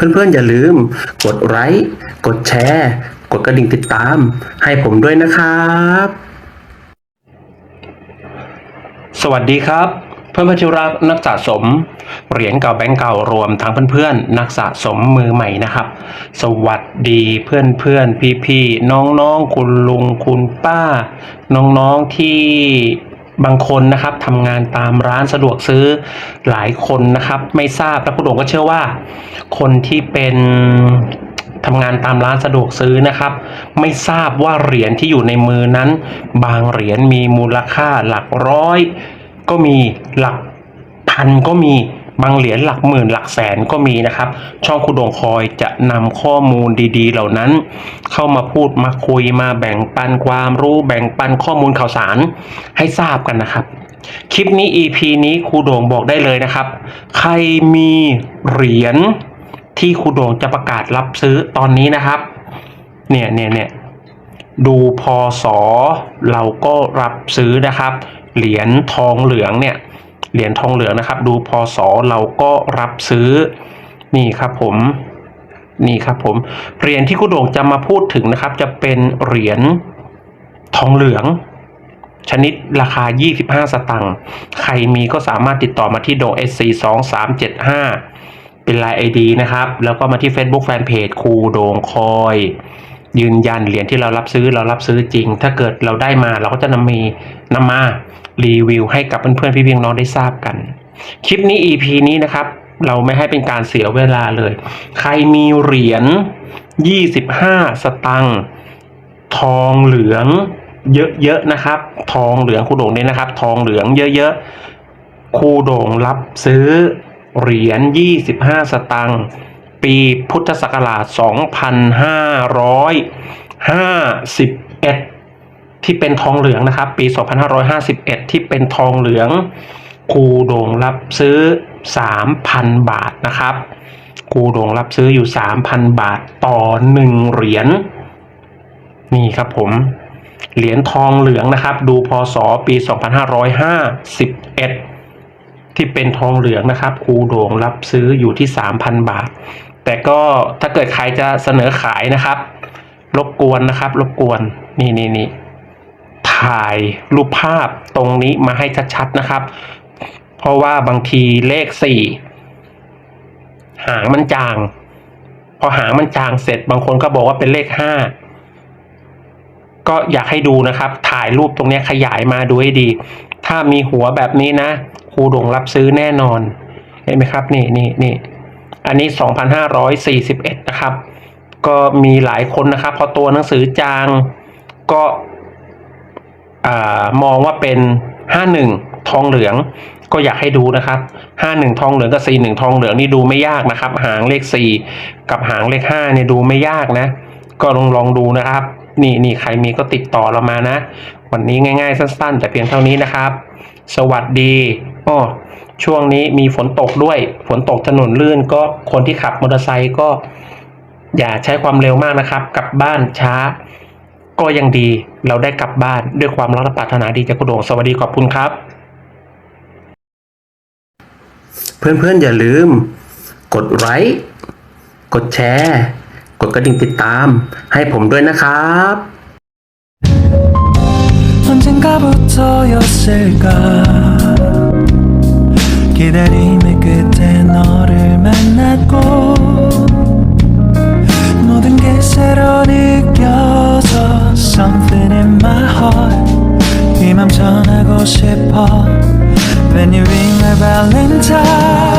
เพื่อนๆ อย่าลืม กดไลค์กดแชร์ กดกระดิ่งติดตาม ให้ผมด้วยนะครับ สวัสดีครับ เพื่อนๆที่รักนักสะสม เหรียญเก่าแบงก์เก่ารวมทั้งเพื่อนๆ นักสะสมมือใหม่นะครับ สวัสดีเพื่อนๆ พี่ๆ น้องๆ คุณลุงคุณป้า น้องๆที่ บางคนนะครับทำงานตามร้านสะดวกซื้อหลายคนนะครับ ไม่ทราบและคุณโด่งก็เชื่อว่า คนที่เป็นทำงานตามร้านสะดวกซื้อนะครับ ไม่ทราบว่าเหรียญที่อยู่ในมือนั้น บางเหรียญมีมูลค่าหลักร้อย ก็มีหลักพันก็มี บางเหรียญหลักหมื่นหลักแสนก็มีนะครับ ช่องคุณโดงคอยจะนำข้อมูลดีๆ เหล่านั้น เข้ามาพูดมาคุยมาแบ่งปันความรู้แบ่งปันข้อมูลข่าวสารให้ทราบกันนะครับ คลิปนี้ EP นี้ครูโด่งบอกได้เลยนะครับ ใครมีเหรียญที่ครูโด่งจะประกาศรับซื้อตอนนี้นะครับ เนี่ยเนี่ยเนี่ยดูพอสอเราก็รับซื้อนะครับ เหรียญทองเหลืองเนี่ย เหรียญทองเหลืองนะครับ ดูพอสอเราก็รับซื้อนี่ครับผมนี่ครับผมเหรียญที่คุณโด่งจะมาพูดถึงนะครับ จะเป็นเหรียญทองเหลือง ชนิดราคา 25 สตังค์ใครมีก็สามารถติดต่อมาที่โดง SC 2 3 7 5เป็นไลน์ ID นะครับ แล้วก็มาที่ Facebook Fanpage ครูโดงคอย ยืนยันเหรียญที่เรารับซื้อเรารับซื้อจริง ถ้าเกิดเราได้มาเราก็จะนำมีนำมารีวิวให้กับเพื่อนๆพี่ๆน้องได้ทราบกัน คลิปนี้ EP นี้นะครับ เราไม่ให้เป็นการเสียเวลาเลย ใครมีเหรียญ 25 สตังค์ทองเหลืองเยอะๆนะครับ ทองเหลืองคูโด่งเนี่ยนะครับ ทองเหลืองเยอะๆคูโด่งรับซื้อเหรียญ 25 สตังค์ ปีพุทธศักราช 2551 ที่เป็นทองเหลืองนะครับ ปี 2551 ที่เป็นทองเหลืองครูโด่งรับซื้อ 3,000 บาทนะครับครูโด่งรับซื้ออยู่ 3,000 บาทต่อ 1 เหรียญนี่ครับผมเหรียญทองเหลืองนะครับ ดูพศปี 2551 ที่เป็นทองเหลืองนะครับครูโด่งรับซื้ออยู่ที่ 3,000 บาท แต่ก็ถ้าเกิดใครจะเสนอขายนะครับ รบกวนนะครับ รบกวนนี่นี่นี่ถ่ายรูปภาพตรงนี้มาให้ชัดๆนะครับ เพราะว่าบางทีเลขสี่หางมันจาง พอหางมันจางเสร็จบางคนก็บอกว่าเป็นเลขห้าก็อยากให้ดูนะครับ ถ่ายรูปตรงนี้ขยายมาดูให้ดี ถ้ามีหัวแบบนี้นะครูดงรับซื้อแน่นอน เห็นไหมครับ นี่นี่นี่ อันนี้ 2,541 นะครับ ก็มีหลายคนนะครับ พอตัวหนังสือจางก็มองว่าเป็น 51 ทองเหลือง ก็อยากให้ดูนะครับ 51 ทองเหลืองกับ 41 ทองเหลืองนี่ดูไม่ยากนะครับ หางเลข 4 กับหางเลข5เนี่ยดูไม่ยากนะ ก็ลองลองดูนะครับ นี่นี่ใครมีก็ติดต่อเรามานะ วันนี้ง่ายๆสั้น ๆ แต่เพียงเท่านี้นะครับ สวัสดีอ้อ ช่วงนี้มีฝนตกด้วย ฝนตกถนนลื่นก็คนที่ขับมอเตอร์ไซค์ก็ อย่าใช้ความเร็วมากนะครับ กลับบ้านช้า ก็ยังดี เราได้กลับบ้านด้วยความรักและปรารถนาดีจากคุณโด่งสวัสดีขอบคุณครับ เพื่อนๆอย่าลืม กดไลค์กดแชร์ กดกระดิ่งติดตาม ให้ผมด้วยนะครับ 언젠가부터였을까 기다림의 끝에 너를 만났고 모든 게 새로 느껴져 Something in my heart 이맘 전하고 싶어 When you ring my valentine